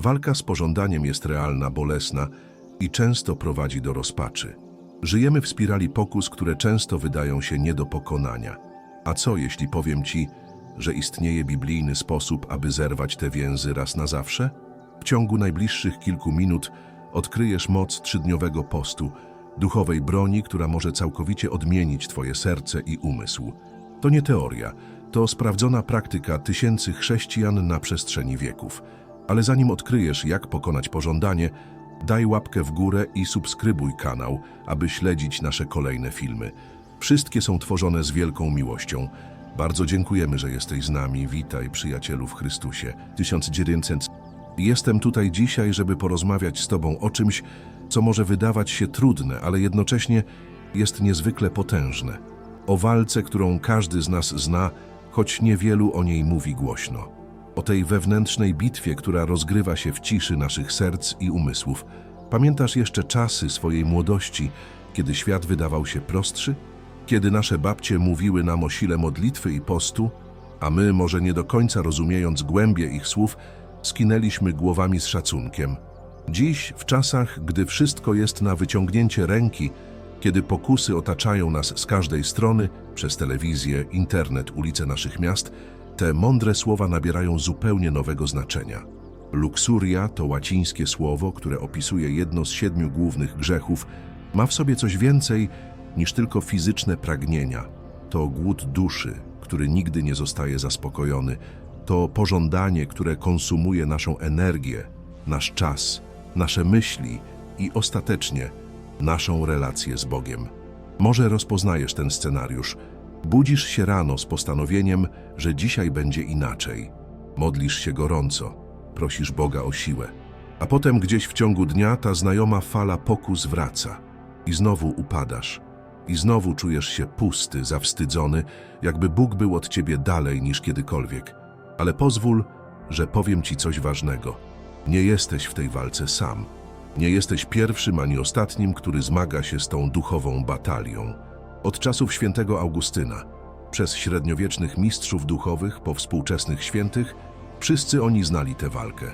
Walka z pożądaniem jest realna, bolesna i często prowadzi do rozpaczy. Żyjemy w spirali pokus, które często wydają się nie do pokonania. A co, jeśli powiem Ci, że istnieje biblijny sposób, aby zerwać te więzy raz na zawsze? W ciągu najbliższych kilku minut odkryjesz moc trzydniowego postu, duchowej broni, która może całkowicie odmienić Twoje serce i umysł. To nie teoria, to sprawdzona praktyka tysięcy chrześcijan na przestrzeni wieków. Ale zanim odkryjesz, jak pokonać pożądanie, daj łapkę w górę i subskrybuj kanał, aby śledzić nasze kolejne filmy. Wszystkie są tworzone z wielką miłością. Bardzo dziękujemy, że jesteś z nami. Witaj, przyjacielu w Chrystusie. 1900. Jestem tutaj dzisiaj, żeby porozmawiać z Tobą o czymś, co może wydawać się trudne, ale jednocześnie jest niezwykle potężne. O walce, którą każdy z nas zna, choć niewielu o niej mówi głośno. O tej wewnętrznej bitwie, która rozgrywa się w ciszy naszych serc i umysłów. Pamiętasz jeszcze czasy swojej młodości, kiedy świat wydawał się prostszy? Kiedy nasze babcie mówiły nam o sile modlitwy i postu, a my, może nie do końca rozumiejąc głębie ich słów, skinęliśmy głowami z szacunkiem. Dziś, w czasach, gdy wszystko jest na wyciągnięcie ręki, kiedy pokusy otaczają nas z każdej strony, przez telewizję, internet, ulice naszych miast, te mądre słowa nabierają zupełnie nowego znaczenia. Luxuria to łacińskie słowo, które opisuje jedno z siedmiu głównych grzechów, ma w sobie coś więcej niż tylko fizyczne pragnienia. To głód duszy, który nigdy nie zostaje zaspokojony. To pożądanie, które konsumuje naszą energię, nasz czas, nasze myśli i ostatecznie naszą relację z Bogiem. Może rozpoznajesz ten scenariusz. Budzisz się rano z postanowieniem, że dzisiaj będzie inaczej. Modlisz się gorąco, prosisz Boga o siłę. A potem gdzieś w ciągu dnia ta znajoma fala pokus wraca. I znowu upadasz. I znowu czujesz się pusty, zawstydzony, jakby Bóg był od ciebie dalej niż kiedykolwiek. Ale pozwól, że powiem ci coś ważnego. Nie jesteś w tej walce sam. Nie jesteś pierwszym ani ostatnim, który zmaga się z tą duchową batalią. Od czasów świętego Augustyna, przez średniowiecznych mistrzów duchowych po współczesnych świętych, wszyscy oni znali tę walkę.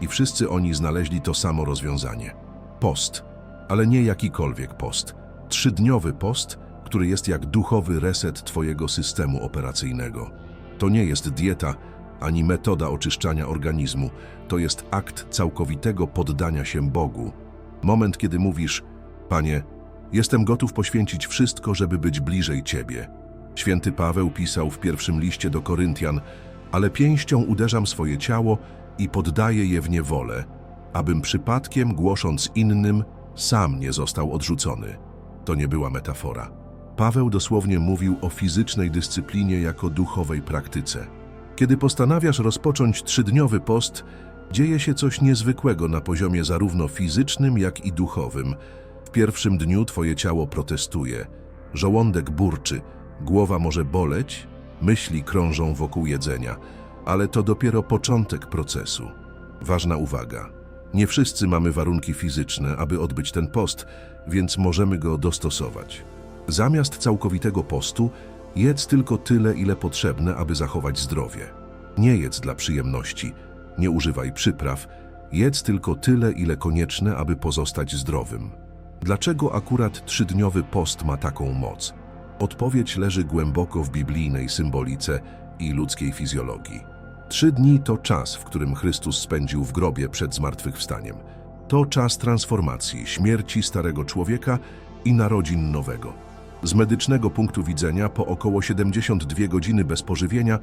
I wszyscy oni znaleźli to samo rozwiązanie. Post, ale nie jakikolwiek post. Trzydniowy post, który jest jak duchowy reset Twojego systemu operacyjnego. To nie jest dieta ani metoda oczyszczania organizmu, to jest akt całkowitego poddania się Bogu. Moment, kiedy mówisz: Panie, jestem gotów poświęcić wszystko, żeby być bliżej Ciebie. Święty Paweł pisał w pierwszym liście do Koryntian: Ale pięścią uderzam swoje ciało i poddaję je w niewolę, abym przypadkiem, głosząc innym, sam nie został odrzucony. To nie była metafora. Paweł dosłownie mówił o fizycznej dyscyplinie jako duchowej praktyce. Kiedy postanawiasz rozpocząć trzydniowy post, dzieje się coś niezwykłego na poziomie zarówno fizycznym, jak i duchowym. W pierwszym dniu twoje ciało protestuje, żołądek burczy, głowa może boleć, myśli krążą wokół jedzenia, ale to dopiero początek procesu. Ważna uwaga. Nie wszyscy mamy warunki fizyczne, aby odbyć ten post, więc możemy go dostosować. Zamiast całkowitego postu, jedz tylko tyle, ile potrzebne, aby zachować zdrowie. Nie jedz dla przyjemności, nie używaj przypraw, jedz tylko tyle, ile konieczne, aby pozostać zdrowym. Dlaczego akurat trzydniowy post ma taką moc? Odpowiedź leży głęboko w biblijnej symbolice i ludzkiej fizjologii. Trzy dni to czas, w którym Chrystus spędził w grobie przed zmartwychwstaniem. To czas transformacji, śmierci starego człowieka i narodzin nowego. Z medycznego punktu widzenia, po około 72 godziny bez pożywienia,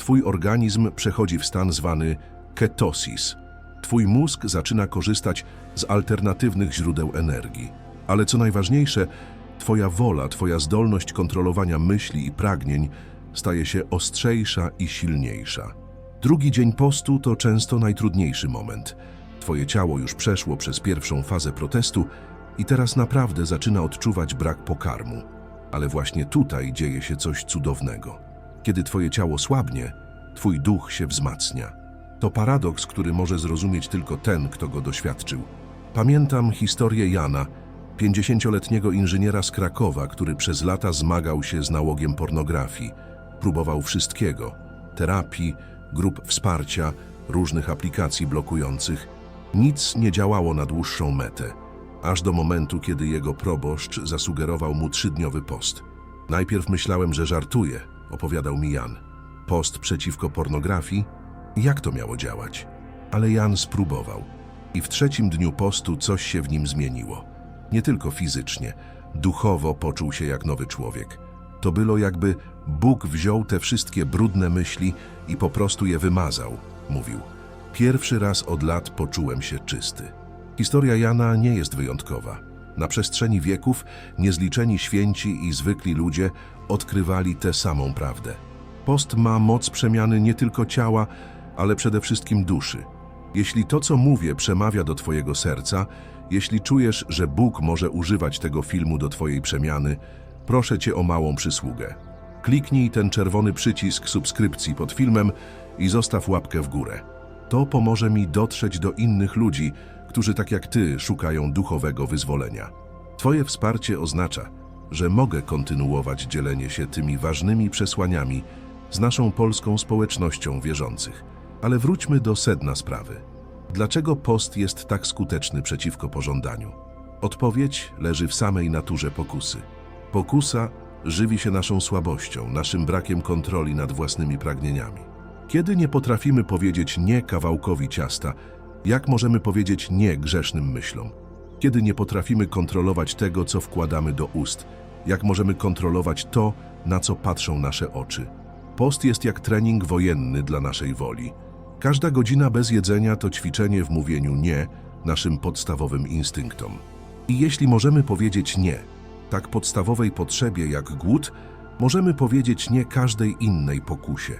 Twój organizm przechodzi w stan zwany ketosis. Twój mózg zaczyna korzystać z alternatywnych źródeł energii. Ale co najważniejsze, Twoja wola, Twoja zdolność kontrolowania myśli i pragnień staje się ostrzejsza i silniejsza. Drugi dzień postu to często najtrudniejszy moment. Twoje ciało już przeszło przez pierwszą fazę protestu i teraz naprawdę zaczyna odczuwać brak pokarmu. Ale właśnie tutaj dzieje się coś cudownego. Kiedy Twoje ciało słabnie, Twój duch się wzmacnia. To paradoks, który może zrozumieć tylko ten, kto go doświadczył. Pamiętam historię Jana, 50-letniego inżyniera z Krakowa, który przez lata zmagał się z nałogiem pornografii. Próbował wszystkiego terapii, grup wsparcia, różnych aplikacji blokujących Nic nie działało na dłuższą metę, aż do momentu, kiedy jego proboszcz zasugerował mu trzydniowy post. Najpierw myślałem, że żartuje, opowiadał mi Jan. Post przeciwko pornografii? Jak to miało działać? Ale Jan spróbował. I w trzecim dniu postu coś się w nim zmieniło. Nie tylko fizycznie, duchowo poczuł się jak nowy człowiek. To było jakby Bóg wziął te wszystkie brudne myśli i po prostu je wymazał, mówił. Pierwszy raz od lat poczułem się czysty. Historia Jana nie jest wyjątkowa. Na przestrzeni wieków niezliczeni święci i zwykli ludzie odkrywali tę samą prawdę. Post ma moc przemiany nie tylko ciała, ale przede wszystkim duszy. Jeśli to, co mówię, przemawia do Twojego serca, jeśli czujesz, że Bóg może używać tego filmu do Twojej przemiany, proszę Cię o małą przysługę. Kliknij ten czerwony przycisk subskrypcji pod filmem i zostaw łapkę w górę. To pomoże mi dotrzeć do innych ludzi, którzy tak jak Ty szukają duchowego wyzwolenia. Twoje wsparcie oznacza, że mogę kontynuować dzielenie się tymi ważnymi przesłaniami z naszą polską społecznością wierzących. Ale wróćmy do sedna sprawy. Dlaczego post jest tak skuteczny przeciwko pożądaniu? Odpowiedź leży w samej naturze pokusy. Pokusa żywi się naszą słabością, naszym brakiem kontroli nad własnymi pragnieniami. Kiedy nie potrafimy powiedzieć nie kawałkowi ciasta, jak możemy powiedzieć nie grzesznym myślom? Kiedy nie potrafimy kontrolować tego, co wkładamy do ust, jak możemy kontrolować to, na co patrzą nasze oczy? Post jest jak trening wojenny dla naszej woli. Każda godzina bez jedzenia to ćwiczenie w mówieniu nie naszym podstawowym instynktom. I jeśli możemy powiedzieć nie, tak podstawowej potrzebie jak głód, możemy powiedzieć nie każdej innej pokusie.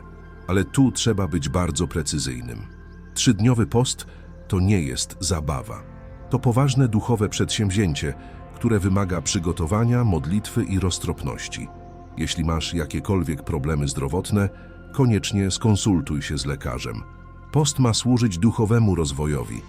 Ale tu trzeba być bardzo precyzyjnym. Trzydniowy post to nie jest zabawa. To poważne duchowe przedsięwzięcie, które wymaga przygotowania, modlitwy i roztropności. Jeśli masz jakiekolwiek problemy zdrowotne, koniecznie skonsultuj się z lekarzem. Post ma służyć duchowemu rozwojowi,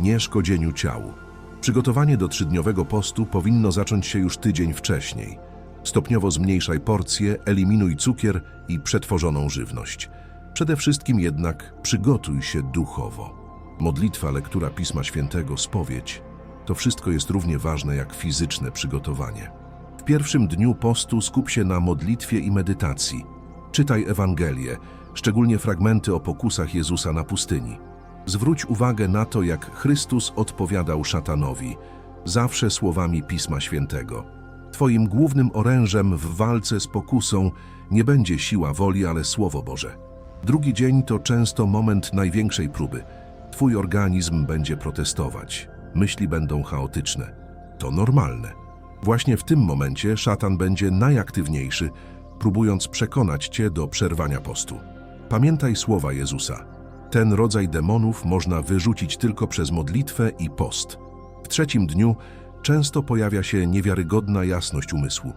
nie szkodzieniu ciału. Przygotowanie do trzydniowego postu powinno zacząć się już tydzień wcześniej. Stopniowo zmniejszaj porcje, eliminuj cukier i przetworzoną żywność. Przede wszystkim jednak przygotuj się duchowo. Modlitwa, lektura Pisma Świętego, spowiedź to wszystko jest równie ważne jak fizyczne przygotowanie. W pierwszym dniu postu skup się na modlitwie i medytacji. Czytaj Ewangelię, szczególnie fragmenty o pokusach Jezusa na pustyni. Zwróć uwagę na to, jak Chrystus odpowiadał szatanowi, zawsze słowami Pisma Świętego. Twoim głównym orężem w walce z pokusą nie będzie siła woli, ale Słowo Boże. Drugi dzień to często moment największej próby. Twój organizm będzie protestować, myśli będą chaotyczne. To normalne. Właśnie w tym momencie szatan będzie najaktywniejszy, próbując przekonać cię do przerwania postu. Pamiętaj słowa Jezusa. Ten rodzaj demonów można wyrzucić tylko przez modlitwę i post. W trzecim dniu często pojawia się niewiarygodna jasność umysłu.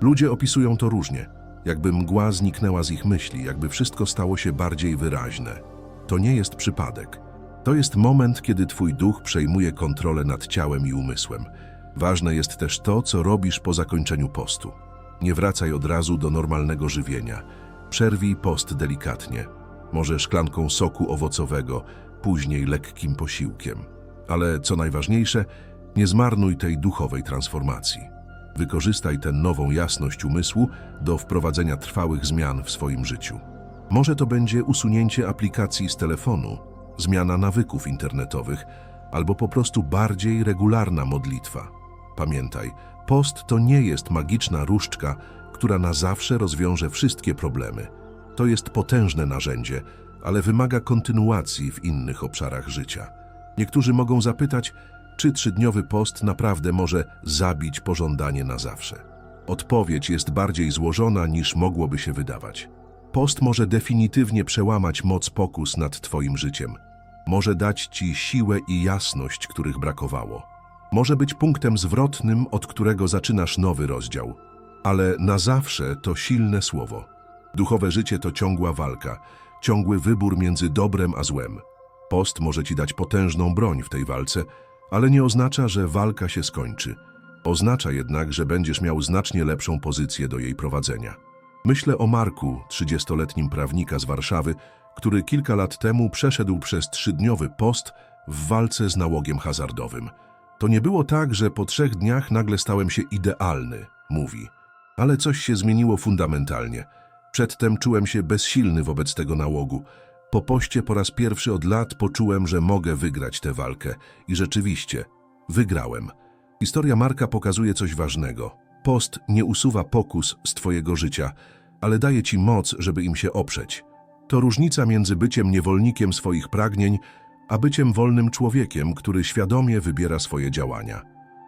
Ludzie opisują to różnie, jakby mgła zniknęła z ich myśli, jakby wszystko stało się bardziej wyraźne. To nie jest przypadek. To jest moment, kiedy Twój duch przejmuje kontrolę nad ciałem i umysłem. Ważne jest też to, co robisz po zakończeniu postu. Nie wracaj od razu do normalnego żywienia. Przerwij post delikatnie. Może szklanką soku owocowego, później lekkim posiłkiem. Ale co najważniejsze, nie zmarnuj tej duchowej transformacji. Wykorzystaj tę nową jasność umysłu do wprowadzenia trwałych zmian w swoim życiu. Może to będzie usunięcie aplikacji z telefonu, zmiana nawyków internetowych albo po prostu bardziej regularna modlitwa. Pamiętaj, post to nie jest magiczna różdżka, która na zawsze rozwiąże wszystkie problemy. To jest potężne narzędzie, ale wymaga kontynuacji w innych obszarach życia. Niektórzy mogą zapytać, czy trzydniowy post naprawdę może zabić pożądanie na zawsze. Odpowiedź jest bardziej złożona niż mogłoby się wydawać. Post może definitywnie przełamać moc pokus nad Twoim życiem. Może dać Ci siłę i jasność, których brakowało. Może być punktem zwrotnym, od którego zaczynasz nowy rozdział. Ale na zawsze to silne słowo. Duchowe życie to ciągła walka, ciągły wybór między dobrem a złem. Post może Ci dać potężną broń w tej walce, ale nie oznacza, że walka się skończy. Oznacza jednak, że będziesz miał znacznie lepszą pozycję do jej prowadzenia. Myślę o Marku, 30-letnim prawnika z Warszawy, który kilka lat temu przeszedł przez trzydniowy post w walce z nałogiem hazardowym. To nie było tak, że po trzech dniach nagle stałem się idealny, mówi. Ale coś się zmieniło fundamentalnie. Przedtem czułem się bezsilny wobec tego nałogu. Po poście po raz pierwszy od lat poczułem, że mogę wygrać tę walkę. I rzeczywiście, wygrałem. Historia Marka pokazuje coś ważnego. Post nie usuwa pokus z twojego życia, ale daje ci moc, żeby im się oprzeć. To różnica między byciem niewolnikiem swoich pragnień, a byciem wolnym człowiekiem, który świadomie wybiera swoje działania.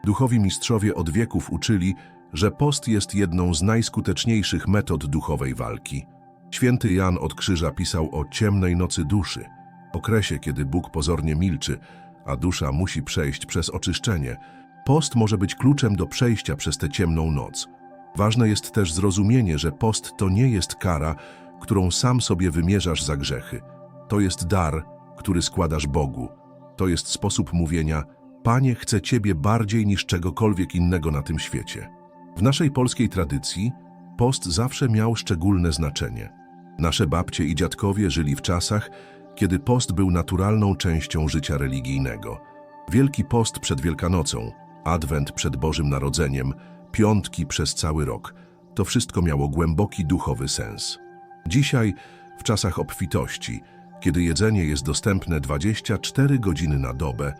Duchowi mistrzowie od wieków uczyli, że post jest jedną z najskuteczniejszych metod duchowej walki. Święty Jan od Krzyża pisał o ciemnej nocy duszy, okresie, kiedy Bóg pozornie milczy, a dusza musi przejść przez oczyszczenie. Post może być kluczem do przejścia przez tę ciemną noc. Ważne jest też zrozumienie, że post to nie jest kara, którą sam sobie wymierzasz za grzechy. To jest dar, który składasz Bogu. To jest sposób mówienia: Panie, chcę Ciebie bardziej niż czegokolwiek innego na tym świecie. W naszej polskiej tradycji post zawsze miał szczególne znaczenie. Nasze babcie i dziadkowie żyli w czasach, kiedy post był naturalną częścią życia religijnego. Wielki post przed Wielkanocą, adwent przed Bożym Narodzeniem, piątki przez cały rok to wszystko miało głęboki duchowy sens. Dzisiaj, w czasach obfitości, kiedy jedzenie jest dostępne 24 godziny na dobę,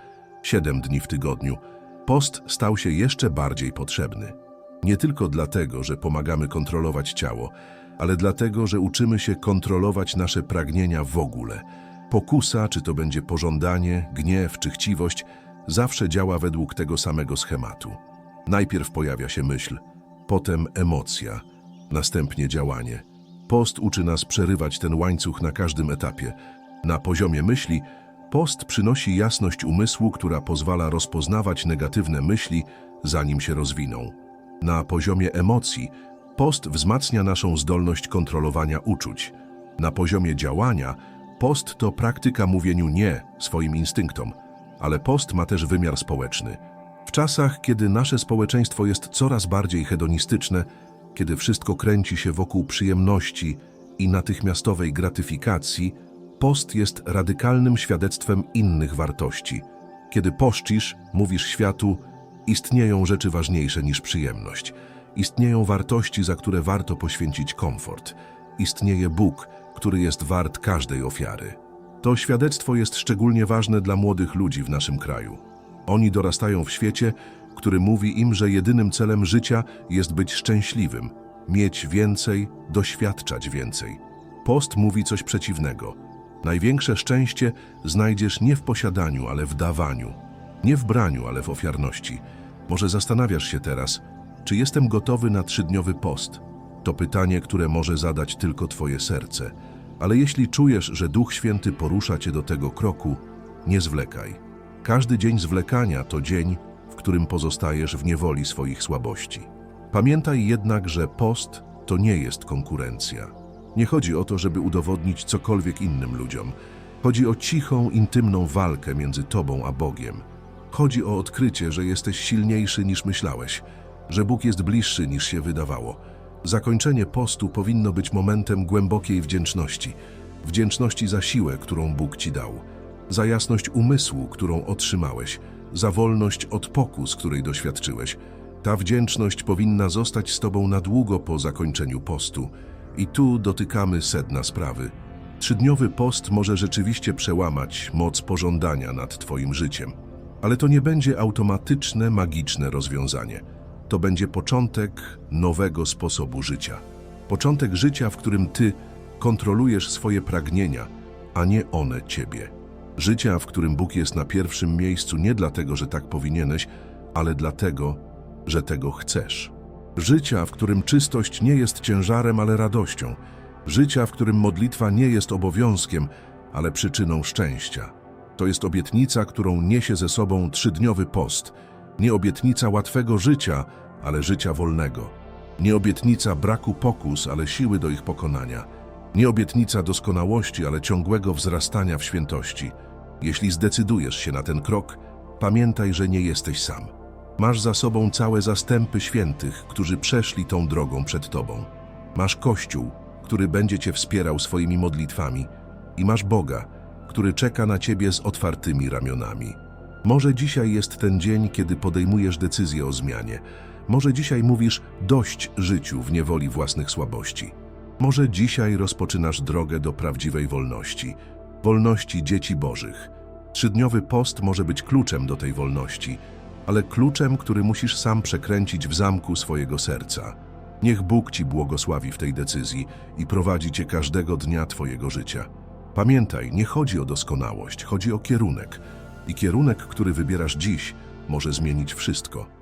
7 dni w tygodniu, post stał się jeszcze bardziej potrzebny. Nie tylko dlatego, że pomagamy kontrolować ciało, ale dlatego, że uczymy się kontrolować nasze pragnienia w ogóle. Pokusa, czy to będzie pożądanie, gniew czy chciwość, zawsze działa według tego samego schematu. Najpierw pojawia się myśl, potem emocja, następnie działanie. Post uczy nas przerywać ten łańcuch na każdym etapie. Na poziomie myśli, post przynosi jasność umysłu, która pozwala rozpoznawać negatywne myśli, zanim się rozwiną. Na poziomie emocji, post wzmacnia naszą zdolność kontrolowania uczuć. Na poziomie działania, post to praktyka mówieniu nie swoim instynktom, ale post ma też wymiar społeczny. W czasach, kiedy nasze społeczeństwo jest coraz bardziej hedonistyczne, kiedy wszystko kręci się wokół przyjemności i natychmiastowej gratyfikacji, post jest radykalnym świadectwem innych wartości. Kiedy poszcisz, mówisz światu, istnieją rzeczy ważniejsze niż przyjemność. Istnieją wartości, za które warto poświęcić komfort. Istnieje Bóg, który jest wart każdej ofiary. To świadectwo jest szczególnie ważne dla młodych ludzi w naszym kraju. Oni dorastają w świecie, który mówi im, że jedynym celem życia jest być szczęśliwym, mieć więcej, doświadczać więcej. Post mówi coś przeciwnego. Największe szczęście znajdziesz nie w posiadaniu, ale w dawaniu. Nie w braniu, ale w ofiarności. Może zastanawiasz się teraz, czy jestem gotowy na trzydniowy post? To pytanie, które może zadać tylko Twoje serce. Ale jeśli czujesz, że Duch Święty porusza Cię do tego kroku, nie zwlekaj. Każdy dzień zwlekania to dzień, w którym pozostajesz w niewoli swoich słabości. Pamiętaj jednak, że post to nie jest konkurencja. Nie chodzi o to, żeby udowodnić cokolwiek innym ludziom. Chodzi o cichą, intymną walkę między Tobą a Bogiem. Chodzi o odkrycie, że jesteś silniejszy niż myślałeś, że Bóg jest bliższy niż się wydawało. Zakończenie postu powinno być momentem głębokiej wdzięczności. Wdzięczności za siłę, którą Bóg Ci dał, za jasność umysłu, którą otrzymałeś, za wolność od pokus, której doświadczyłeś. Ta wdzięczność powinna zostać z Tobą na długo po zakończeniu postu. I tu dotykamy sedna sprawy. Trzydniowy post może rzeczywiście przełamać moc pożądania nad Twoim życiem. Ale to nie będzie automatyczne, magiczne rozwiązanie. To będzie początek nowego sposobu życia. Początek życia, w którym Ty kontrolujesz swoje pragnienia, a nie one Ciebie. Życia, w którym Bóg jest na pierwszym miejscu nie dlatego, że tak powinieneś, ale dlatego, że tego chcesz. Życia, w którym czystość nie jest ciężarem, ale radością. Życia, w którym modlitwa nie jest obowiązkiem, ale przyczyną szczęścia. To jest obietnica, którą niesie ze sobą trzydniowy post. Nie obietnica łatwego życia, ale życia wolnego. Nie obietnica braku pokus, ale siły do ich pokonania. Nie obietnica doskonałości, ale ciągłego wzrastania w świętości. Jeśli zdecydujesz się na ten krok, pamiętaj, że nie jesteś sam. Masz za sobą całe zastępy świętych, którzy przeszli tą drogą przed tobą. Masz Kościół, który będzie cię wspierał swoimi modlitwami i masz Boga, który czeka na ciebie z otwartymi ramionami. Może dzisiaj jest ten dzień, kiedy podejmujesz decyzję o zmianie. Może dzisiaj mówisz dość życiu w niewoli własnych słabości. Może dzisiaj rozpoczynasz drogę do prawdziwej wolności, wolności dzieci Bożych. Trzydniowy post może być kluczem do tej wolności, ale kluczem, który musisz sam przekręcić w zamku swojego serca. Niech Bóg ci błogosławi w tej decyzji i prowadzi cię każdego dnia twojego życia. Pamiętaj, nie chodzi o doskonałość, chodzi o kierunek. I kierunek, który wybierasz dziś, może zmienić wszystko.